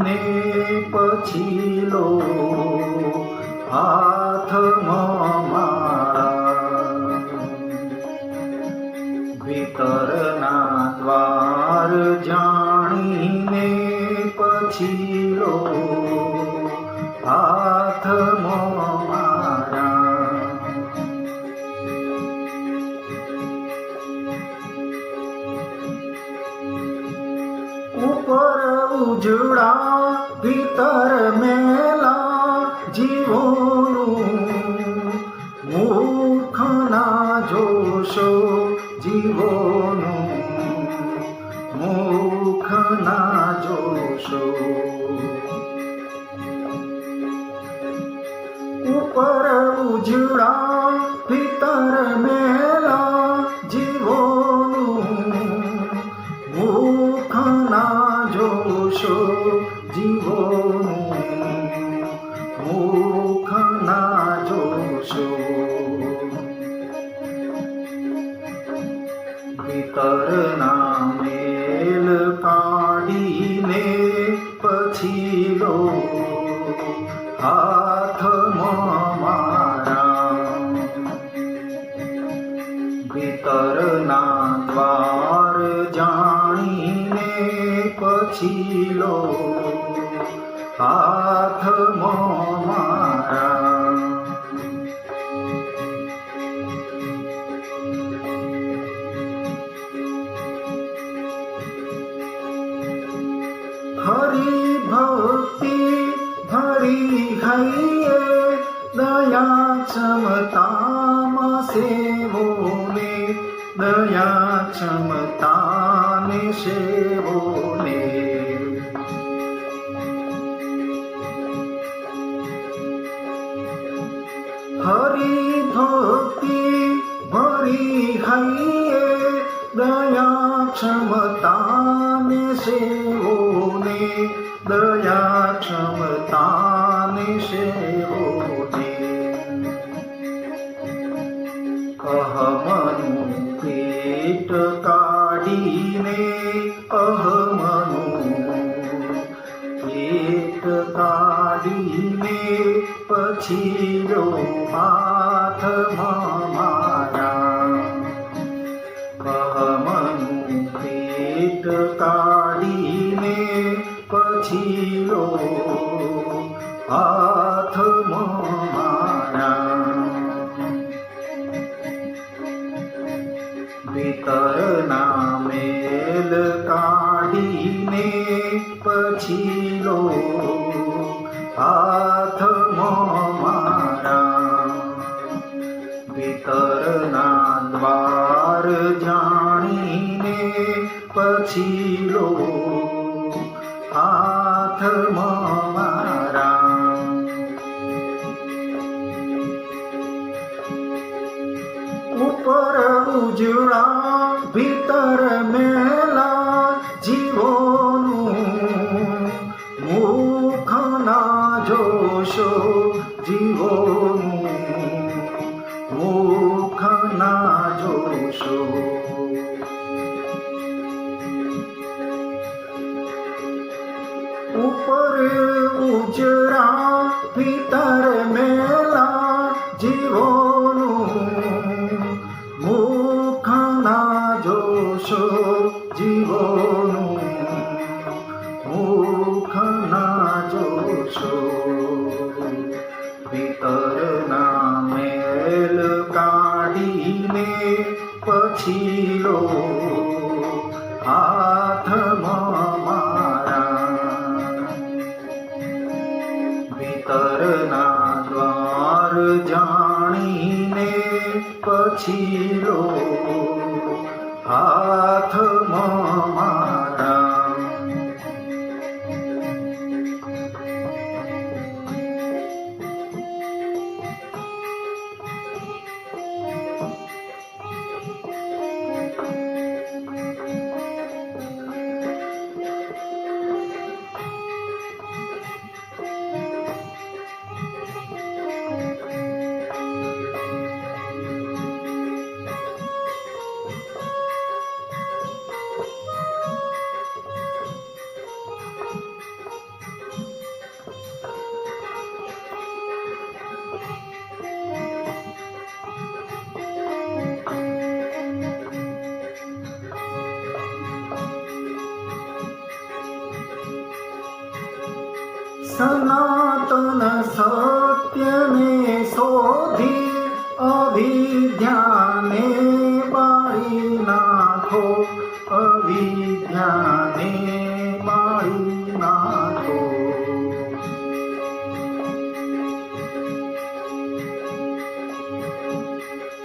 કાઢીને પછી લો હાથમાં મારા ભીતરના દ્વાર જાણીને પછી લો હાથમાં ઉપર ઉજળા ભીતર મેલા જીવોનું મૂર્ખના જોશો જીવોનું મૂર્ખના જોશો. ઉપર ઉજળા ભીતર મેલા ભીતરના મેલ કાઢીને પછી લો. હાથમાં મારા ભીતરના દ્વાર જાણીને પછી લો. હાથમાં મારા ભરી હૈયે દયા ક્ષમતામાં સેવોને દયા ક્ષમતાને સેવોને હરી ભક્તિ ભરી હૈયે દયા ક્ષમતાને સેવોને દયા ક્ષમતાને સેવોને અહમનું પેટ કાઢીને અહમનું પેટ કાઢીને પછી પછી ના મેલ કાઢીને પછી ઉપર ઉજળા ભીતર મેલા જીવોનું મુખના જોશો જીવોનું મુખના જોશો ઉપર ઉજળા ભીતર મેલા જોશો ભીતરના મેલ કાઢીને પછી લો હાથમાં મારા ભીતરના દ્વાર જાણીને પછી લો હાથમાં મારા સનાતન સત્યને શોધી અભિધ્યાને બાળી નાખો અભિધ્યાને બાળી નાખો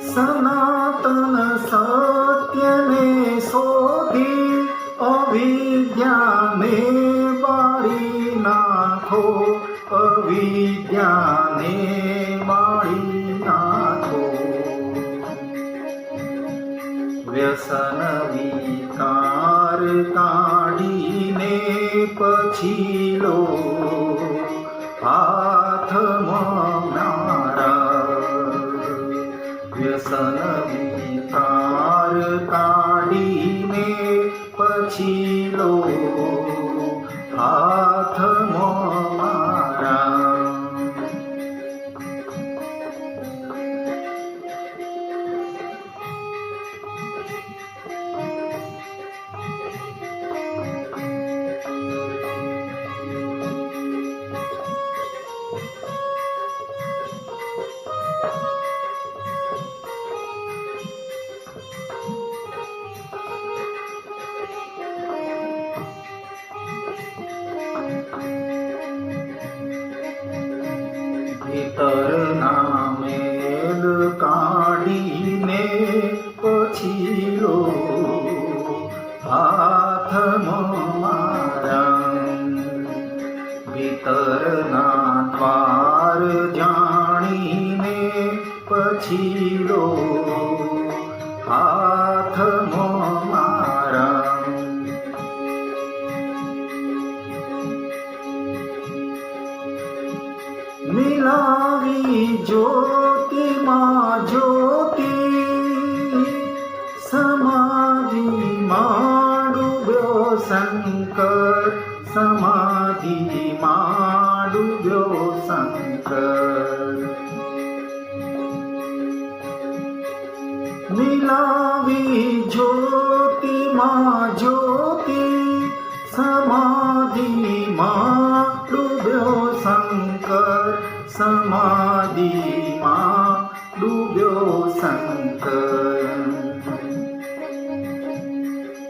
સનાતન સત્યને શોધી અભિધ્યાને બાળી નાખો, અવિદ્યાને માળી નાખો. વ્યસન વિકાર કાઢીને પછી લો હાથમાં મારા વ્યસન વિકાર કાઢીને પછી લો હાથમાં मा मिला ज्योति मा ज्योति समाजि माडव्य शङ्कर समाधि माडु शङ्कर मिलावी ज्योति मा ज्योति समाधि मा डुब्यो शङ्कर समाधि मा डुब्यो शङ्कर।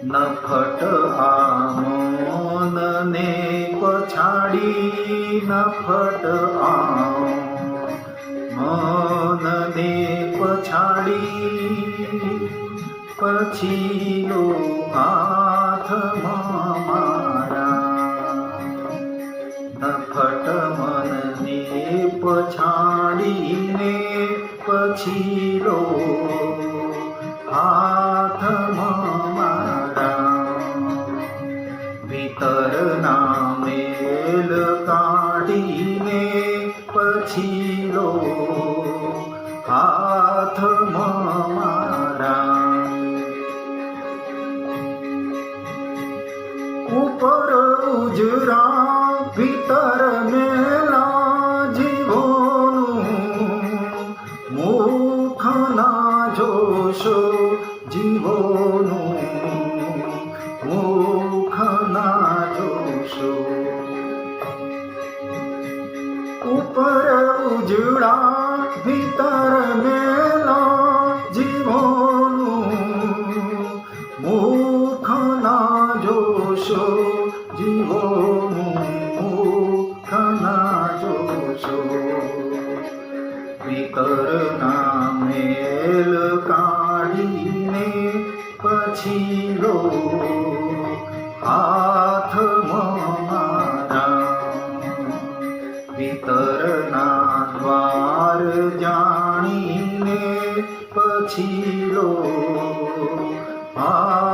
न फट आ मे पछाडी न फट आमो मन ने पछाडी। લો હાથમાં મારા. નફટ મનને પછાડીને પછી ઉપર ઉજરા ભીતર મેલા જીવોનું મુખ ના જોશો જીવોનું મુખ ના જોશો ઉપર ઉજળા ભીતર મેલા જાણીને પછી લો આ